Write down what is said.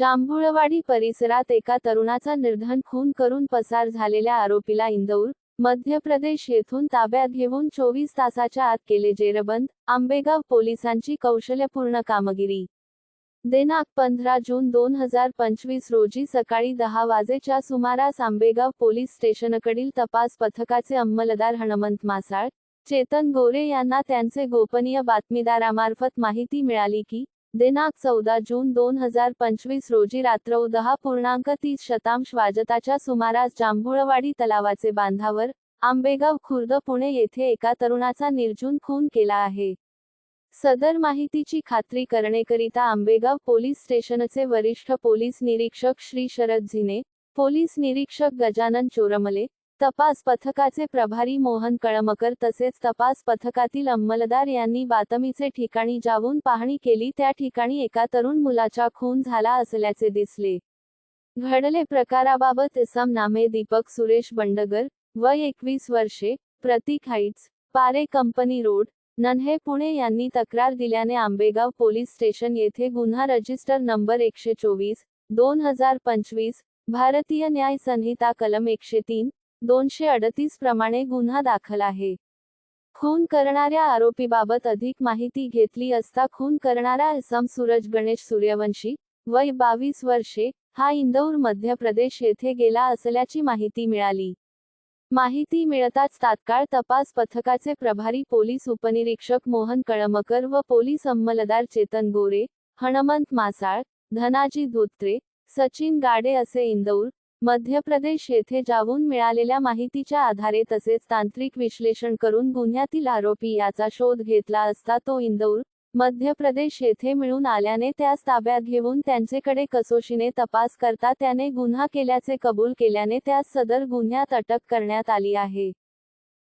जांभुळवाडी परिसरात एका तरुणाचा निर्धन खून करून पसार झालेल्या आरोपीला इंदौर मध्य प्रदेश येथून ताब्यात घेऊन चोवीस तासाच्या आत केले जेरबंद आंबेगाव पोलिसांची कौशल्यपूर्ण कामगिरी. दिनांक पंधरा जून दोन हजार पंचवीस रोजी सकाळी दहा वाजेच्या सुमारास आंबेगाव पोलीस स्टेशनकडील तपास पथकाचे अंमलदार हणमंत मासाळ चेतन गोरे यांना त्यांचे गोपनीय बातमीदारामार्फत माहिती मिळाली की दिनांक चौदा जून दोन हजार पंचवीस रोजी रात्र दहा पूर्णांक तीस शतांश वाजताच्या सुमारास जांभुळवाडी तलावाचे बांधावर आंबेगाव खुर्द पुणे येथे एका तरुणाचा निर्जून खून केला आहे. सदर माहितीची खात्री करण्याकरिता आंबेगाव पोलीस स्टेशनचे वरिष्ठ पोलीस निरीक्षक श्री शरद झिने पोलीस निरीक्षक गजानन चोरमले तपास पथकाचे प्रभारी मोहन कळमकर तसेच तपास पथकातील अंमलदार यांनी बातमीचे ठिकाणी जाऊन पाहणी केली. त्या ठिकाणी एका तरुण मुलाचा खून झाला असल्याचे दिसले. घडले प्रकाराबाबत इसम नामे दीपक सुरेश बंडगर वय एकवीस वर्षे Prateek heights Pare company road Narhe Pune यांनी तक्रार दिल्याने आंबेगाव पोलीस स्टेशन येथे गुन्हा रजिस्टर नंबर एकशे चोवीस दोन हजार पंचवीस भारतीय न्याय संहिता कलम एकशे तीन दोनशे अडतीस प्रमाणे गुन्हा दाखल आहे. खून करणाऱ्या आरोपीबाबत अधिक माहिती घेतली असता खून करणारा असम सूरज गणेश सूर्यवंशी वय बावीस वर्षे हा इंदौर मध्य प्रदेश येथे गेला असल्याची माहिती मिळाली. माहिती मिळताच तात्काळ तपास पथकाचे प्रभारी पोलीस उपनिरीक्षक मोहन कळमकर व पोलीस अंमलदार चेतन गोरे हणमंत मासाळ धनाजी धोत्रे सचिन गाडे असे इंदौर मध्य प्रदेश येथे जाऊन मिळालेल्या माहितीच्या आधारे तसेच तांत्रिक विश्लेषण करून गुन्ह्यातील आरोपी याचा शोध घेतला असता तो इंदौर मध्य प्रदेश येथे मिळून आल्याने त्यास ताब्यात घेऊन त्यांचेकडे कसोशीने तपास करता त्याने गुन्हा केल्याचे कबूल केल्याने त्यास सदर गुन्ह्यात अटक करण्यात आली आहे.